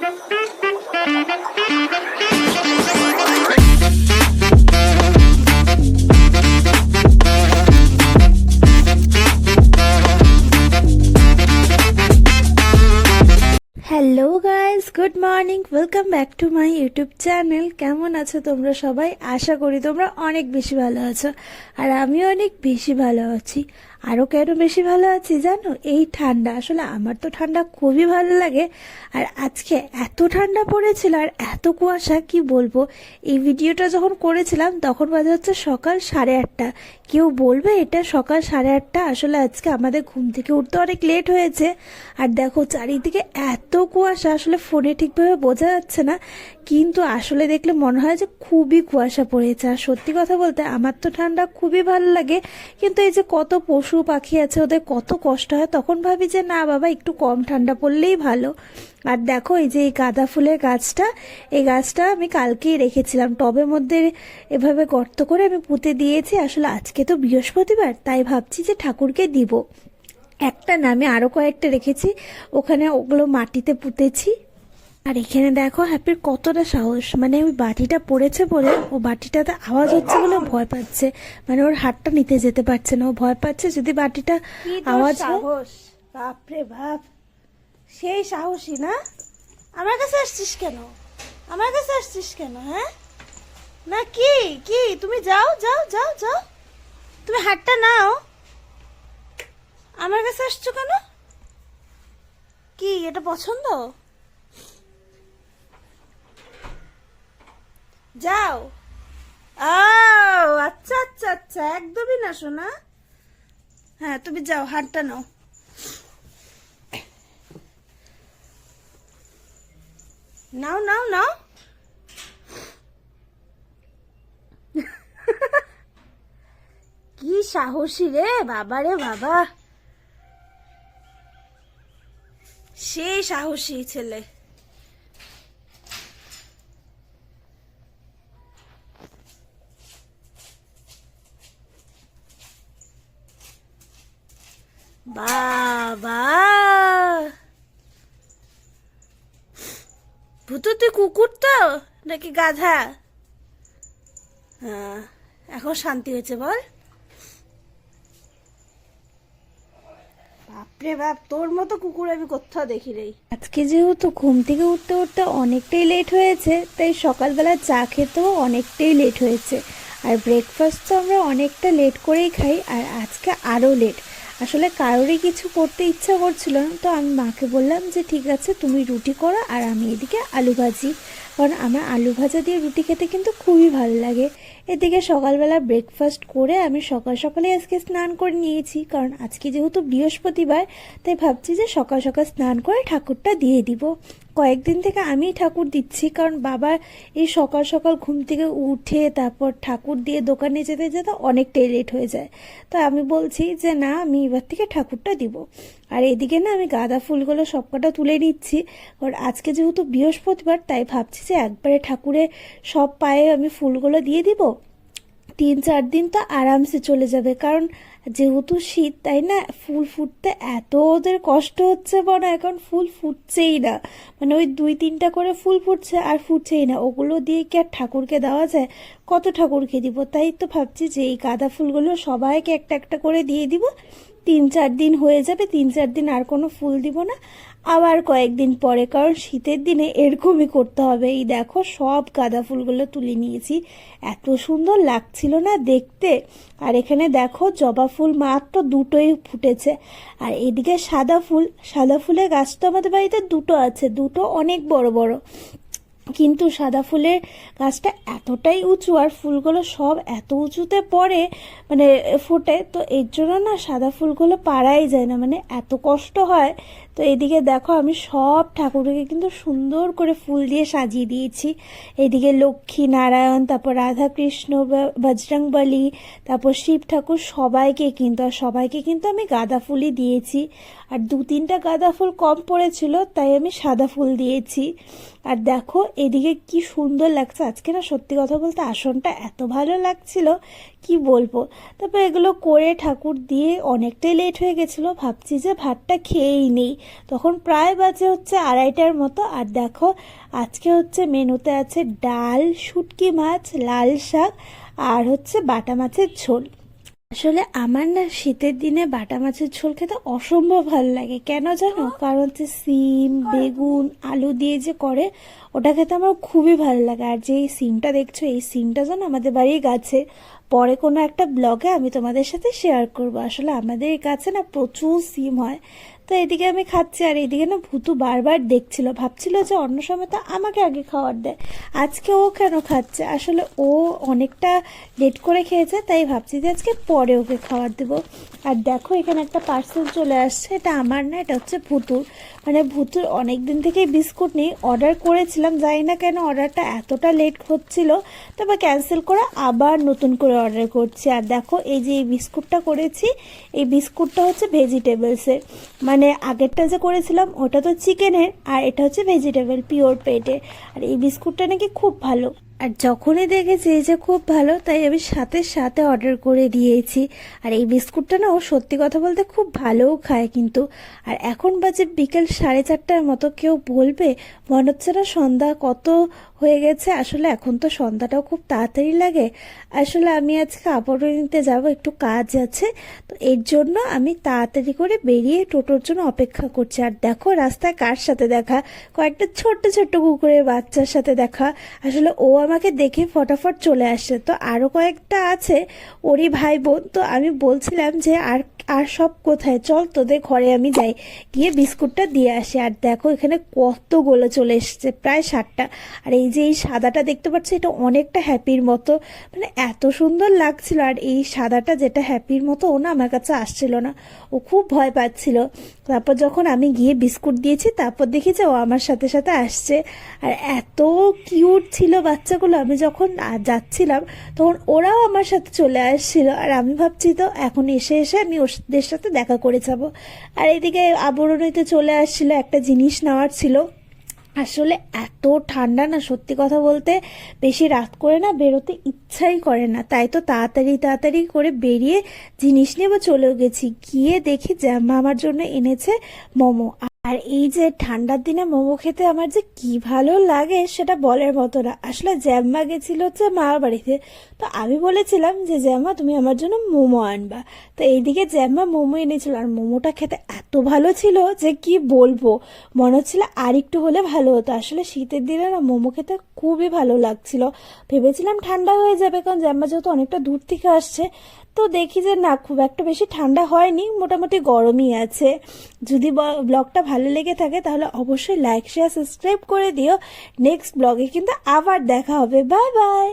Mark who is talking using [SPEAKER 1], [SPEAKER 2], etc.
[SPEAKER 1] Thank you. Good morning welcome back to my YouTube channel কেমন আছো তোমরা সবাই? আশা করি তোমরা অনেক বেশি ভালো আছো। আর আমিও অনেক বেশি ভালো আছি। আরও কেন বেশি ভালো আছি জানো? এই ঠান্ডা। আসলে আমার তো ঠান্ডা খুবই ভালো লাগে। আর আজকে এত ঠান্ডা পড়েছিল আর এত কুয়াশা, কি বলব? এই ভিডিওটা যখন করেছিলাম, তখন বাজে হচ্ছে সকাল সাড়ে আটটা। কেউ বলবে এটা সকাল সাড়ে আটটা? আসলে আজকে আমাদের ঘুম থেকে উঠতে অনেক লেট হয়েছে। আর দেখো, চারিদিকে এত কুয়াশা, আসলে ফোনে ঠিকভাবে বোঝা যাচ্ছে না, কিন্তু আসলে দেখলে মনে হয় যে খুবই কুয়াশা পড়েছে। আর সত্যি কথা বলতে আমার তো ঠান্ডা খুবই ভালো লাগে, কিন্তু এই যে কত পশু পাখি আছে, ওদের কত কষ্ট হয়, তখন ভাবি যে না বাবা, একটু কম ঠান্ডা পড়লেই ভালো। আর দেখো এই যে এই গাঁদা ফুলের গাছটা, এই গাছটা আমি কালকেই রেখেছিলাম। টবের মধ্যে এভাবে গর্ত করে আমি পুঁতে দিয়েছি। আসলে আজকে তো বৃহস্পতিবার, তাই ভাবছি যে ঠাকুরকে দিব। একটা নামে আরও কয়েকটা রেখেছি। ওখানে ওগুলো মাটিতে পুঁতেছি। আর এখানে দেখো হ্যাপির কতটা সাহস। মানে ওই বাটিটা পড়েছে বলে ও বাটিটাতে আওয়াজ হচ্ছে বলে ভয় পাচ্ছে। মানে ওর হাতটা নিতে যেতে পারছে না। ও ভয় পাচ্ছে যদি বাটিটা আওয়াজ
[SPEAKER 2] সাহস। বাপরে বাপ। সেই সাহসী না? আমার কাছে আসছিস কেন? আমার কাছে আসছিস কেন হ্যাঁ? না কি? কি? তুমি যাও যাও যাও যাও। তুমি হাতটা নাও। আমার কাছে আসছো কেন? কি এটা পছন্দ? যাও। ও আচ্ছা আচ্ছা আচ্ছা একদমই না শোনা হ্যাঁ তুমি যাও হাতটা নাও। নাও নাও নাও। কি সাহসী রে, বাবা রে, বাবা। সেই সাহসী ছেলে। বাবা। ভূত, তুই কুকুর তো? নাকি গাধা? হ্যাঁ এখন শান্তি হয়েছে বল। বাপরে বাপ, তোর মতো কুকুর আমি কোথাও দেখি রে
[SPEAKER 1] আজকে যেহেতু ঘুম থেকে উঠতে উঠতে অনেকটাই লেট হয়েছে, তাই সকালবেলা চা খেতেও অনেকটাই লেট হয়েছে। আর ব্রেকফাস্ট তো আমরা অনেকটা লেট করেই খাই, আর আজকে আরও লেট আসলে কারোরই কিছু করতে ইচ্ছা করছিল না। তো আমি মাকে বললাম যে, ঠিক আছে, তুমি রুটি করো আর আমি এদিকে আলু ভাজি। কারণ আমার আলু ভাজা দিয়ে রুটি খেতে কিন্তু খুবই ভালো লাগে। এদিকে সকালবেলা ব্রেকফাস্ট করে আমি সকাল সকালে আজকে স্নান করে নিয়েছি। কারণ আজকে যেহেতু বৃহস্পতিবার, তাই ভাবছি যে সকাল সকাল স্নান করে ঠাকুরটা দিয়ে দিব। কয়েকদিন থেকে আমি ঠাকুর দিচ্ছি, কারণ বাবা এই সকাল সকাল ঘুম থেকে উঠে তারপর ঠাকুর দিয়ে দোকানে যেতে যেতে অনেকটাই লেট হয়ে যায়। তো আমি বলছি যে, না, আমি এবার থেকে ঠাকুরটা দিব। আর এদিকে না আমি গাঁদা ফুলগুলো সবকটা তুলে নিচ্ছি। কারণ আজকে যেহেতু বৃহস্পতিবার, তাই ভাবছি যে একবারে ঠাকুরের সব পায়ে আমি ফুলগুলো দিয়ে দিব। তিন, চার দিন তো আরামসে চলে যাবে, কারণ যেহেতু শীত, তাই না? ফুল ফুটতে এত ওদের কষ্ট হচ্ছে বড় এখন ফুল ফুটছেই না। মানে ওই দুই, তিনটা করে ফুল ফুটছে আর ফুটছেই না। ওগুলো দিয়ে কি আর ঠাকুরকে দেওয়া যায়? কত ঠাকুরকে দিব? তাই তো ভাবছি যে এই গাঁদা ফুলগুলো সবাইকে একটা একটা করে দিয়ে দিব। তিন চার দিন হয়ে যাবে, তিন চার দিন আর কোনো ফুল দিব না। আবার কয়েকদিন পরে, কারণ শীতের দিনে এরকমই করতে হবে। এই দেখো, সব গাঁদা ফুলগুলো তুলে নিয়েছি। এত সুন্দর লাগছিল না দেখতে। আর এখানে দেখো, জবা ফুল মাত্র দুটোই ফুটেছে। আর এদিকে সাদা ফুল, সাদা ফুলের গাছ তো আমাদের বাড়িতে দুটো আছে, দুটো অনেক বড় বড়। কিন্তু সাদা ফুলের গাছটা এতটাই উঁচু আর ফুলগুলো সব এত উঁচুতে পড়ে মানে ফোটে, তো এর জন্য না সাদা ফুলগুলো পাড়াই যায় না মানে এত কষ্ট হয় তো এদিকে দেখো আমি সব ঠাকুরকে কিন্তু সুন্দর করে ফুল দিয়ে সাজিয়ে দিয়েছি। এদিকে লক্ষ্মী নারায়ণ, তারপর রাধাকৃষ্ণ বজরংবলী, তারপর শিব ঠাকুর সবাইকে কিন্তু, আর সবাইকে কিন্তু আমি গাঁদা ফুলই দিয়েছি। আর দু তিনটা গাঁদা ফুল কম পড়েছিল, তাই আমি সাদা ফুল দিয়েছি। আর দেখো এদিকে কি সুন্দর লাগছে। আজকে না সত্যি কথা বলতে আসনটা এত ভালো লাগছিল কি বলব? তারপর এগুলো করে ঠাকুর দিয়ে অনেকটাই লেট হয়ে গেছিল, ভাবছি যে ভাতটা খেয়েই নেই। তখন প্রায় বাজে হচ্ছে আড়াইটার মতো। আর দেখো, আজকে হচ্ছে মেনুতে আছে ডাল, শুটকি মাছ, লাল শাক আর হচ্ছে বাটা মাছের ঝোল। আসলে আমার না শীতের দিনে বাটা মাছের ঝোল খেতে অসম্ভব ভালো লাগে। কেন জানো? কারণ হচ্ছে সিম, বেগুন, আলু দিয়ে যে করে, ওটা খেতে আমার খুবই ভালো লাগে। আর যে এই সিমটা দেখছ, এই সিমটা যেন আমাদের বাড়ির গাছে পরে কোনো একটা ব্লগে আমি তোমাদের সাথে শেয়ার করব। আসলে আমাদের কাছে না প্রচুর সিম হয়। তো এদিকে আমি খাচ্ছি, আর এদিকে না ভুতু বারবার দেখছিল, ভাবছিল যে অন্য সময় তো আমাকে আগে খাবার দেয়। আজকে ও কেন খাচ্ছে? আসলে ও অনেকটা লেট করে খেয়েছে, তাই ভাবছি যে আজকে পরে ওকে খাবার দেবো। আর দেখো, এখানে একটা পার্সেল চলে আসছে, এটা আমার না, এটা হচ্ছে ভুতুর। মানে ভুতুর অনেক দিন থেকেই বিস্কুট নেই অর্ডার করেছিলাম, জানি না কেন অর্ডারটা এতটা লেট হচ্ছিল তবে ক্যান্সেল করে আবার নতুন করে অর্ডার করছি। আর দেখো, এই যে এই বিস্কুটটা করেছি, এই বিস্কুটটা হচ্ছে ভেজিটেবলসের মানে আগেরটা যে করেছিলাম, ওটা তো চিকেনের, আর এটা হচ্ছে ভেজিটেবল পিওর পেটের আর এই বিস্কুটটা নাকি খুব ভালো। আর যখনই দেখেছি এই যে খুব ভালো, তাই আমি সাথে সাথে অর্ডার করে দিয়েছি। আর এই বিস্কুটটা না, ও সত্যি কথা বলতে খুব ভালোও খায় কিন্তু। আর এখন বাজে বিকেল সাড়ে চারটার মতো কেউ বলবে, মনে হচ্ছে না সন্ধ্যা কত হয়ে গেছে। আসলে এখন তো সন্ধ্যাটাও খুব তাড়াতাড়ি লাগে। আসলে আমি আজকে আবরণ নিতে যাব, একটু কাজ আছে। তো এর জন্য আমি তাড়াতাড়ি করে বেরিয়ে টোটোর জন্য অপেক্ষা করছি। আর দেখো রাস্তায় কার সাথে দেখা? কয়েকটা ছোট্ট ছোট্ট কুকুরের বাচ্চার সাথে দেখা। আসলে ও আমাকে দেখে ফটাফট চলে আসছে তো আরও কয়েকটা আছে ওরই ভাই বোন তো আমি বলছিলাম যে আর আর সব কোথায়? চল তোদের ঘরে আমি যাই। গিয়ে বিস্কুটটা দিয়ে আসি। আর দেখো এখানে কত কতগুলো চলে এসছে, প্রায় ষাটটা। আর এই যে এই সাদাটা দেখতে পাচ্ছ, এটা অনেকটা হ্যাপির মতো। মানে এত সুন্দর লাগছিল, আর এই সাদাটা যেটা হ্যাপির মতো, ও না আমার কাছে আসছিল না। ও খুব ভয় পাচ্ছিল। তারপর যখন আমি গিয়ে বিস্কুট দিয়েছি, তারপর দেখি যে ও আমার সাথে সাথে আসছে। আর এত কিউট ছিল বাচ্চাগুলো, আমি যখন যাচ্ছিলাম, তখন ওরাও আমার সাথে চলে আসছিল। আর আমি ভাবছি, তো এখন এসে এসে আমি ওদের সাথে দেখা করে যাব। আর এদিকে আবরণীতে চলে আসছিল, একটা জিনিস নেওয়ার ছিল। আসলে এত ঠান্ডা না, সত্যি কথা বলতে বেশি রাত করে না, বেরোতে ইচ্ছাই করে না। তাই তো তাড়াতাড়ি তাড়াতাড়ি করে বেরিয়ে জিনিস নিয়ে চলেও গেছি। গিয়ে দেখি জ্যামা আমার জন্য এনেছে মোমো। আর এই যে ঠান্ডার দিনে মোমো খেতে আমার যে কি ভালো লাগে সেটা বলার মতো না। আসলে জ্যাম্মা গেছিল হচ্ছে মার বাড়িতে। তো আমি বলেছিলাম যে, জ্যাম্মা, তুমি আমার জন্য মোমো আনবা। তো এইদিকে জ্যাম্মা মোমো এনেছিল। আর মোমোটা খেতে এত ভালো ছিল যে কি বলব? মনে হচ্ছিল আর একটু হলে ভালো হতো। আসলে শীতের দিনে না মোমো খেতে খুবই ভালো লাগছিল। ভেবেছিলাম ঠান্ডা হয়ে যাবে, কারণ জ্যাম্মা যেহেতু অনেকটা দূর থেকে আসছে, তো দেখি যে না, খুব একটা বেশি ঠান্ডা হয়নি, মোটামুটি গরমই আছে। যদি ব্লগটা ভালো লেগে থাকে, তাহলে অবশ্যই লাইক শেয়ার সাবস্ক্রাইব করে দিও। নেক্সট ব্লগে কিন্তু আবার দেখা হবে। Bye bye